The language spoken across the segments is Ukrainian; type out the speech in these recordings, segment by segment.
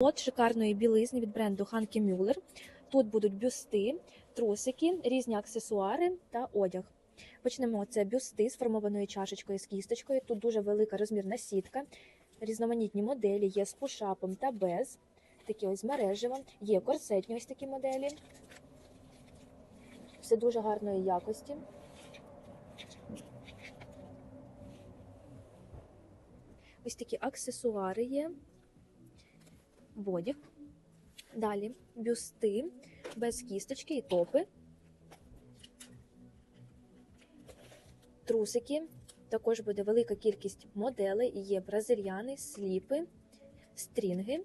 От шикарної білизни від бренду Ханкі Мюллер. Тут будуть бюсти, трусики, різні аксесуари та одяг. Почнемо це бюсти з формованою чашечкою з кісточкою. Тут дуже велика розмірна сітка, різноманітні моделі є з пушапом та без. Такі ось з мережевом. Є корсетні ось такі моделі. Все дуже гарної якості. Ось такі аксесуари є. Бодік. Далі бюсти без кісточки і топи. Трусики. Також буде велика кількість моделей. Є бразильяни, сліпи, стрінги.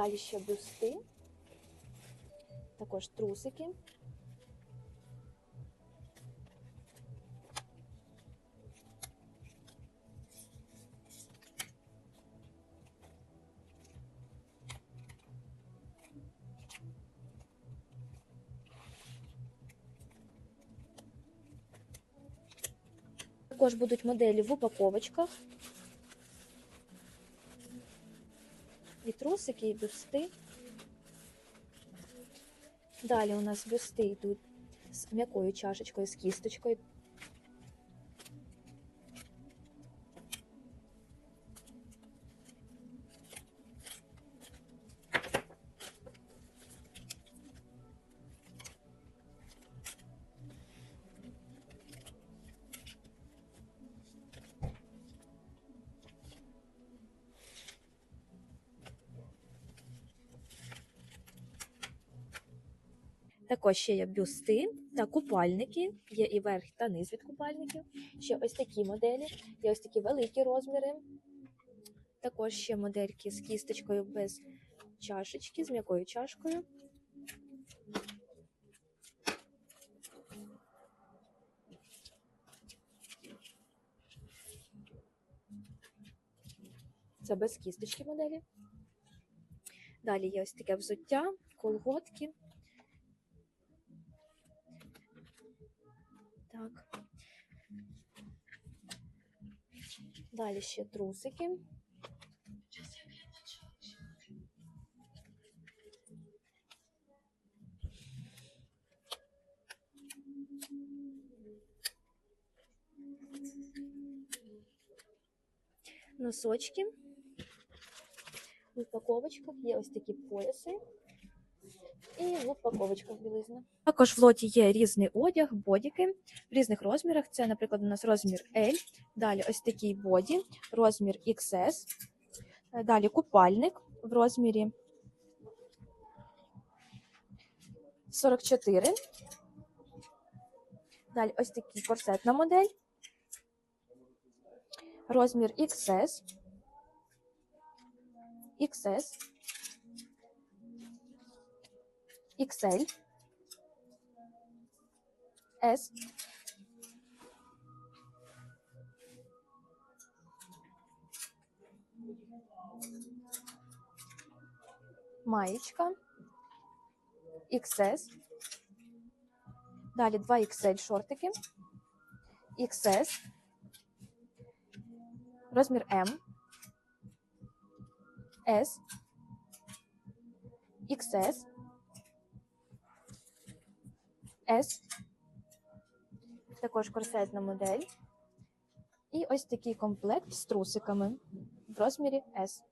Далі ще бюсти, також трусики. Також будуть моделі в упаковочках. І трусики, і бюсти. Далі у нас бюсти йдуть з м'якою чашечкою, з кісточкою. Також ще є бюсти та купальники. Є і верх та низ від купальників. Ще ось такі моделі, є ось такі великі розміри. Також ще модельки з кісточкою без чашечки, з м'якою чашкою. Це без кісточки моделі. Далі є ось таке взуття, колготки. Так. Далі ще трусики. Носочки. В упаковочках є ось такі пояси. І в упаковочках білизна. Також в лоті є різний одяг, бодіки в різних розмірах. Це, наприклад, у нас розмір L, далі ось такий боді, розмір XS, е, далі купальник в розмірі 44. Далі ось такий корсетна модель. Розмір XS. XS. XL, S, маєчка, XS, далі 2 XL шортики, XS, розмір M, S, XS, S, також корсетна модель. І ось такий комплект з трусиками в розмірі S.